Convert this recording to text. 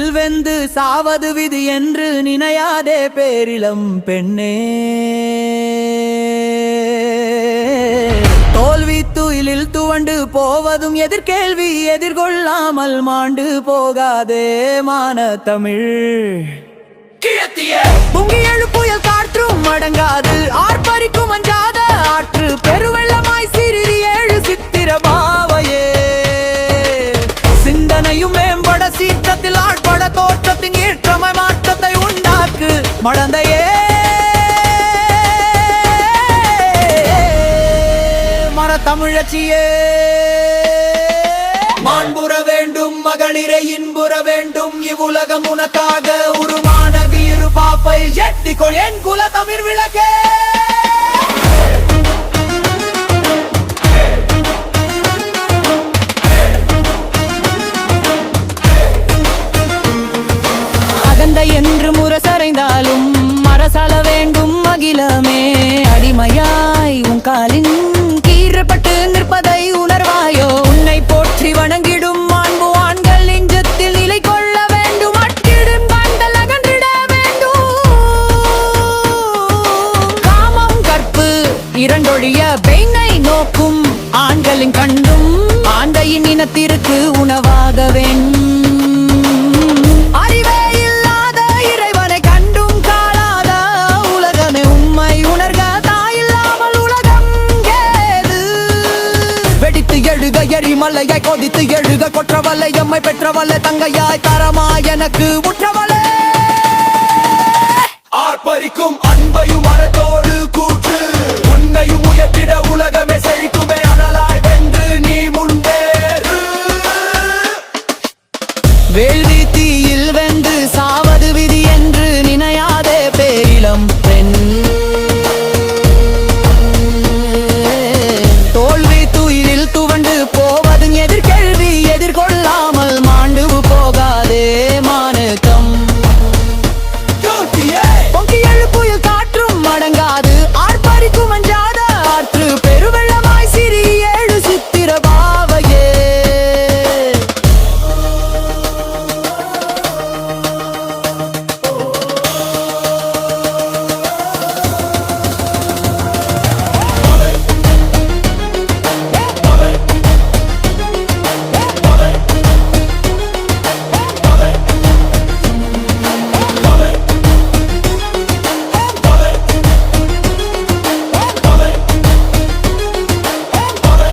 வெந்து சாவது விதி என்று நினையாதே பேரிளம் பெண்ணே. தோல்வி துயிலில் துவண்டு போவதும் எதிர்கேள்வி எதிர்கொள்ளாமல் மாண்டு போகாதே மான தமிழ். பொங்கி எழு புயல் காற்றும் அடங்காது ஆர்ப்பரிக்கும் அஞ்சாத தமிழச்சியே. மாண்புற வேண்டும் மகளிரை இன்புற வேண்டும் இவ்வுலகம் உனக்காக உருமான வீறு பாப்பை எட்டிக்கொள் என் குல தமிழ் விளக்கே. அகந்தை என்று முரசறைந்தாலும் மரசல வேண்டும் அகிலமே அடிமையாய் உன் காலின் ஆண்களின் கண்டும் ஆண்டையின் இனத்திற்கு உணவாக வேண்டும் அறிவே இல்லாத இறைவனை கண்டும் காணாத உலகமே உண்மை உணர்க தாயில்லாமல் உலகம் ஏது வெடித்து எழுக எரிமலையை கொதித்து எழுக கொற்றவல்லை எம்மை பெற்றவல்ல தங்கையாய் தரமாய் எனக்கு உற்றவளே. வேள்வி தீயில் வென்று சாவது விதி என்று நினையாதே பேரிளம் பெண்.